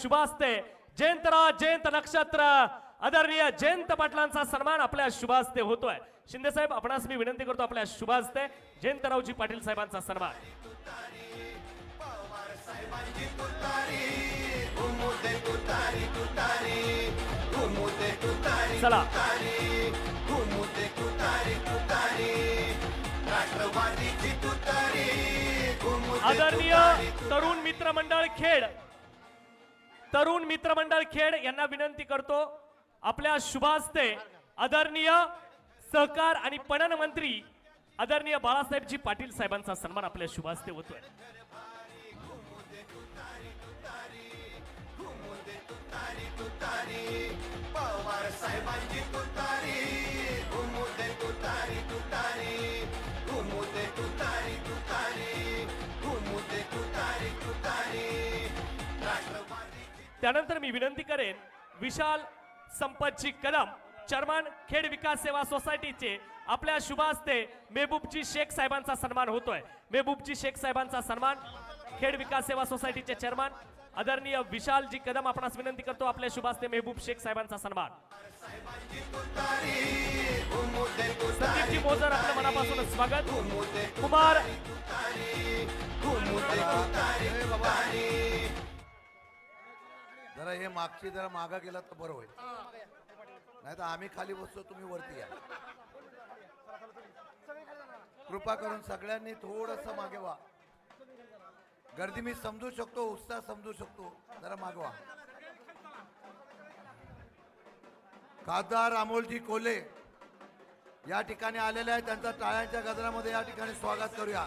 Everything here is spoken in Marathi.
शुभास्ते. जयंतराव जयंत नक्षत्र. आदरणीय जयंत पाटलांचा सन्मान आपल्या शुभास्ते होतोय. शिंदे साहेब आपणास मी विनंती करतो आपल्या शुभास्ते. जयंतरावजी पाटील साहेबांचा सन्मान. चला. आदरणीय तरुण मित्र मंडळ खेड तरुण मित्रमंडळ खेड यांना विनंती करतो आपल्या शुभास्ते आदरणीय सहकार आणि पणन मंत्री आदरणीय बाळासाहेबजी पाटील साहेबांचा सन्मान आपल्या शुभास्ते होतोय. पवार साहेबांची त्यानंतर मी विनंती करेन विशाल संपतजी कदम चर्मन खेड विकास सेवा सोसायटीचे आपल्या शुभ हस्ते मेहबूबजी शेख साहेबांचा सन्मान होतोय. मेहबूबजी शेख साहेबांचा सन्मान खेड विकास सेवा सोसायटीचे चेअरमन आदरणीय विशालजी कदम आपणास विनंती करतो आपल्या शुभ हस्ते मेहबूब शेख साहेबांचा सन्मान. संदीपजी मोजर आपल्या मनापासून स्वागत. कुमार हे मागची जरा मागा गेला तर बरं होईल. नाही तर आम्ही खाली बसतो तुम्ही वरती या. कृपा करून सगळ्यांनी थोडस मागे व्हा. गर्दी मी समजू शकतो उत्साह समजू शकतो. जरा मागवा खासदार अमोलजी कोले या ठिकाणी आलेले आहेत. त्यांचा टाळ्यांच्या गजरामध्ये या ठिकाणी स्वागत करूया.